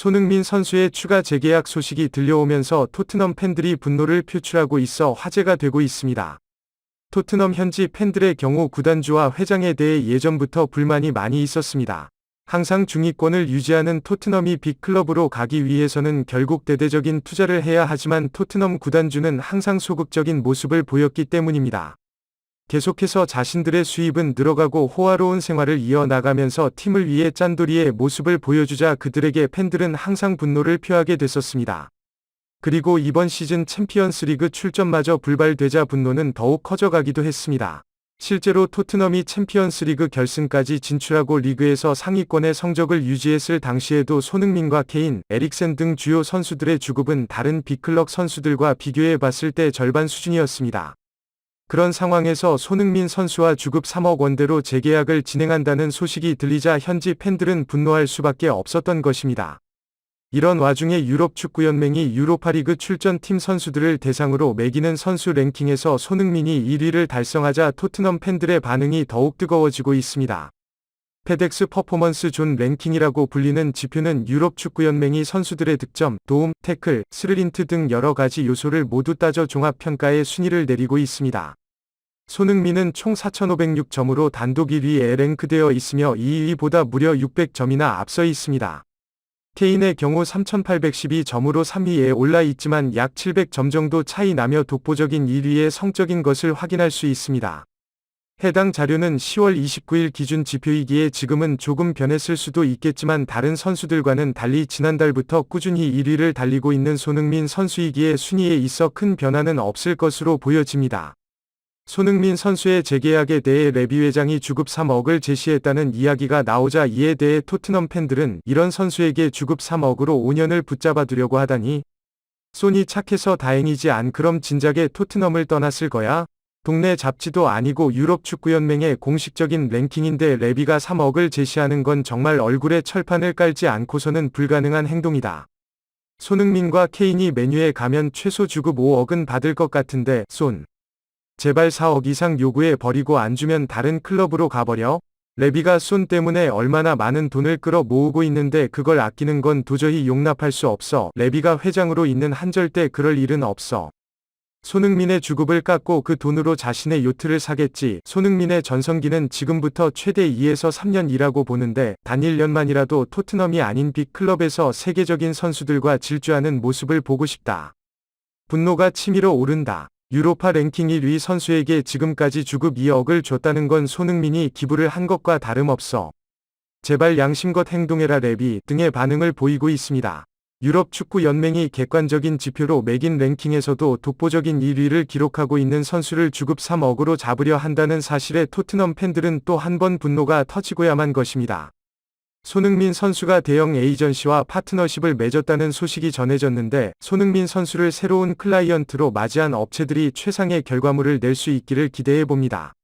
손흥민 선수의 추가 재계약 소식이 들려오면서 토트넘 팬들이 분노를 표출하고 있어 화제가 되고 있습니다. 토트넘 현지 팬들의 경우 구단주와 회장에 대해 예전부터 불만이 많이 있었습니다. 항상 중위권을 유지하는 토트넘이 빅클럽으로 가기 위해서는 결국 대대적인 투자를 해야 하지만 토트넘 구단주는 항상 소극적인 모습을 보였기 때문입니다. 계속해서 자신들의 수입은 늘어가고 호화로운 생활을 이어나가면서 팀을 위해 짠돌이의 모습을 보여주자 그들에게 팬들은 항상 분노를 표하게 됐었습니다. 그리고 이번 시즌 챔피언스 리그 출전마저 불발되자 분노는 더욱 커져가기도 했습니다. 실제로 토트넘이 챔피언스 리그 결승까지 진출하고 리그에서 상위권의 성적을 유지했을 당시에도 손흥민과 케인, 에릭센 등 주요 선수들의 주급은 다른 빅클럽 선수들과 비교해 봤을 때 절반 수준이었습니다. 그런 상황에서 손흥민 선수와 주급 3억 원대로 재계약을 진행한다는 소식이 들리자 현지 팬들은 분노할 수밖에 없었던 것입니다. 이런 와중에 유럽 축구연맹이 유로파리그 출전팀 선수들을 대상으로 매기는 선수 랭킹에서 손흥민이 1위를 달성하자 토트넘 팬들의 반응이 더욱 뜨거워지고 있습니다. 페덱스 퍼포먼스 존 랭킹이라고 불리는 지표는 유럽 축구연맹이 선수들의 득점, 도움, 태클, 스르린트 등 여러 가지 요소를 모두 따져 종합평가의 순위를 내리고 있습니다. 손흥민은 총 4,506점으로 단독 1위에 랭크되어 있으며 2위보다 무려 600점이나 앞서 있습니다. 케인의 경우 3,812점으로 3위에 올라 있지만 약 700점 정도 차이 나며 독보적인 1위의 성적인 것을 확인할 수 있습니다. 해당 자료는 10월 29일 기준 지표이기에 지금은 조금 변했을 수도 있겠지만 다른 선수들과는 달리 지난달부터 꾸준히 1위를 달리고 있는 손흥민 선수이기에 순위에 있어 큰 변화는 없을 것으로 보여집니다. 손흥민 선수의 재계약에 대해 레비 회장이 주급 3억을 제시했다는 이야기가 나오자 이에 대해 토트넘 팬들은 이런 선수에게 주급 3억으로 5년을 붙잡아 두려고 하다니 손이 착해서 다행이지 안 그럼 진작에 토트넘을 떠났을 거야? 동네 잡지도 아니고 유럽 축구연맹의 공식적인 랭킹인데 레비가 3억을 제시하는 건 정말 얼굴에 철판을 깔지 않고서는 불가능한 행동이다. 손흥민과 케인이 메뉴에 가면 최소 주급 5억은 받을 것 같은데 손. 제발 4억 이상 요구해 버리고 안 주면 다른 클럽으로 가버려? 레비가 손 때문에 얼마나 많은 돈을 끌어 모으고 있는데 그걸 아끼는 건 도저히 용납할 수 없어. 레비가 회장으로 있는 한 절대 그럴 일은 없어. 손흥민의 주급을 깎고 그 돈으로 자신의 요트를 사겠지. 손흥민의 전성기는 지금부터 최대 2에서 3년 이라고 보는데 단 1년만이라도 토트넘이 아닌 빅클럽에서 세계적인 선수들과 질주하는 모습을 보고 싶다. 분노가 치밀어 오른다. 유로파 랭킹 1위 선수에게 지금까지 주급 2억을 줬다는 건 손흥민이 기부를 한 것과 다름없어. 제발 양심껏 행동해라 랩이 등의 반응을 보이고 있습니다. 유럽 축구 연맹이 객관적인 지표로 매긴 랭킹에서도 독보적인 1위를 기록하고 있는 선수를 주급 3억으로 잡으려 한다는 사실에 토트넘 팬들은 또 한 번 분노가 터지고야만 것입니다. 손흥민 선수가 대형 에이전시와 파트너십을 맺었다는 소식이 전해졌는데 손흥민 선수를 새로운 클라이언트로 맞이한 업체들이 최상의 결과물을 낼 수 있기를 기대해 봅니다.